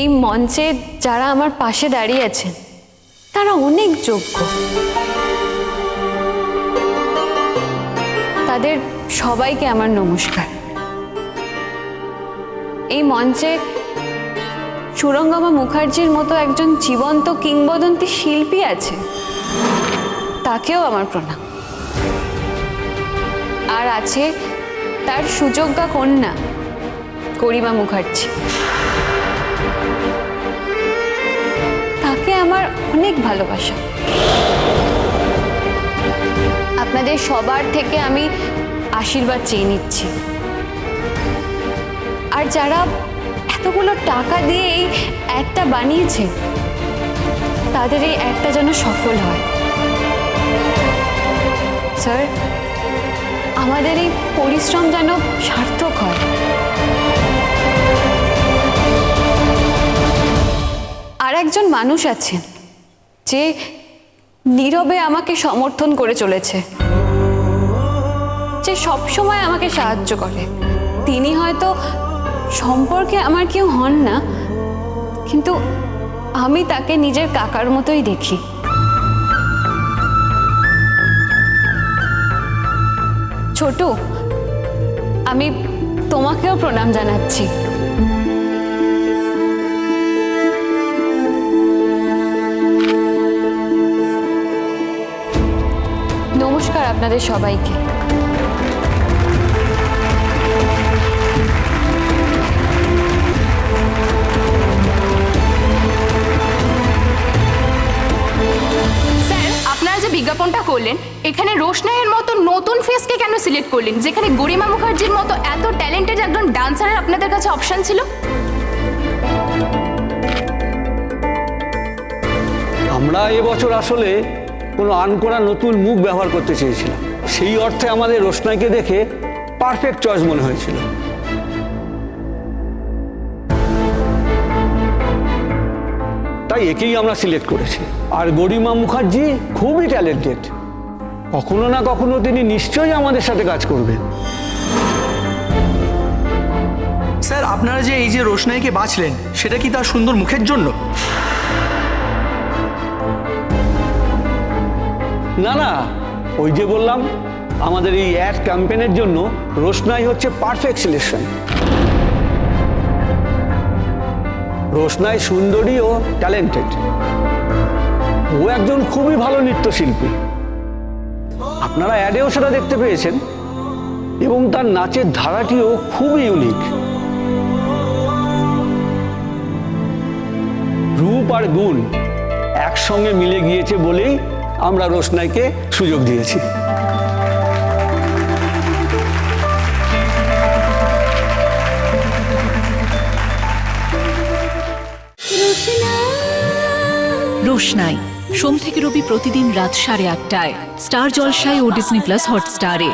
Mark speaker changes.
Speaker 1: এই মঞ্চে যারা আমার পাশে দাঁড়িয়ে আছেন, তারা অনেক যোগ্য। তাদের সবাইকে আমার নমস্কার। এই মঞ্চে সুরঙ্গমা মুখার্জির মতো একজন জীবন্ত কিংবদন্তি শিল্পী আছে, তাকেও আমার প্রণাম। আর আছে তার সুযোগ্যা কন্যা, করিমা মুখার্জি। তাকে আমার অনেক ভালোবাসা। আপনাদের সবার থেকে আমি আশীর্বাদ চেয়ে নিচ্ছি। আর যারা এতগুলো টাকা দিয়ে এই একটা বানিয়েছে, তাদের এই একটা যেন সফল হয়। স্যার, আমাদের এই পরিশ্রম যেন সার্থক হয়। মানুষ আছেন যে নীরবে আমাকে সমর্থন করে চলেছে, যে সবসময় আমাকে সাহায্য করে। তিনি হয়তো সম্পর্কে আমার কেউ হন না, কিন্তু আমি তাকে নিজের কাকার মতোই দেখি। ছোট, আমি তোমাকেও প্রণাম জানাচ্ছি। নমস্কার আপনাদের সবাইকে।
Speaker 2: স্যার আপনারা যে বিজ্ঞাপনটা করলেন এখানে রোশনাইয়ের মতো নতুন ফেসকে কেন সিলেক্ট করলেন? যেখানে গরিমা মুখার্জির মতো এত ট্যালেন্টেড একজন ডান্সারের আপনাদের কাছে অপশন ছিল?
Speaker 3: আমরা এবছর আসলে কোনো আনকোরা নতুন মুখ ব্যবহার করতে চেয়েছিলাম। সেই অর্থে আমাদের রোশনাইকে দেখে পারফেক্ট চয়েস মনে হয়েছিল। তাই একেই আমরা সিলেক্ট করেছি। আর গরিমা মুখার্জি খুবই ট্যালেন্টেড কখনো না কখনো তিনি নিশ্চয়ই আমাদের সাথে কাজ করবেন।
Speaker 4: স্যার, আপনারা যে এই যে রোশনাইকে বাঁচলেন, সেটা কি তার সুন্দর মুখের জন্য?
Speaker 3: না না, ওই যে বললাম, আমাদের এই অ্যাড ক্যাম্পেনের জন্য রোশনাই হচ্ছে পারফেক্ট সিলেকশন রোশনাই সুন্দরী ও ট্যালেন্টেড ও একজন খুবই ভালো নৃত্যশিল্পী। আপনারা অ্যাডেও সেটা দেখতে পেয়েছেন, এবং তার নাচের ধারাটিও খুবই ইউনিক রূপ আর গুণ একসঙ্গে মিলে গিয়েছে বলেই আমরা রোশনাইকে সুযোগ দিয়েছি।
Speaker 5: রোশনাই, সোম থেকে রবি প্রতিদিন রাত সাড়ে আটটায়, স্টার জলসায় ও ডিসনি প্লাস হটস্টারে।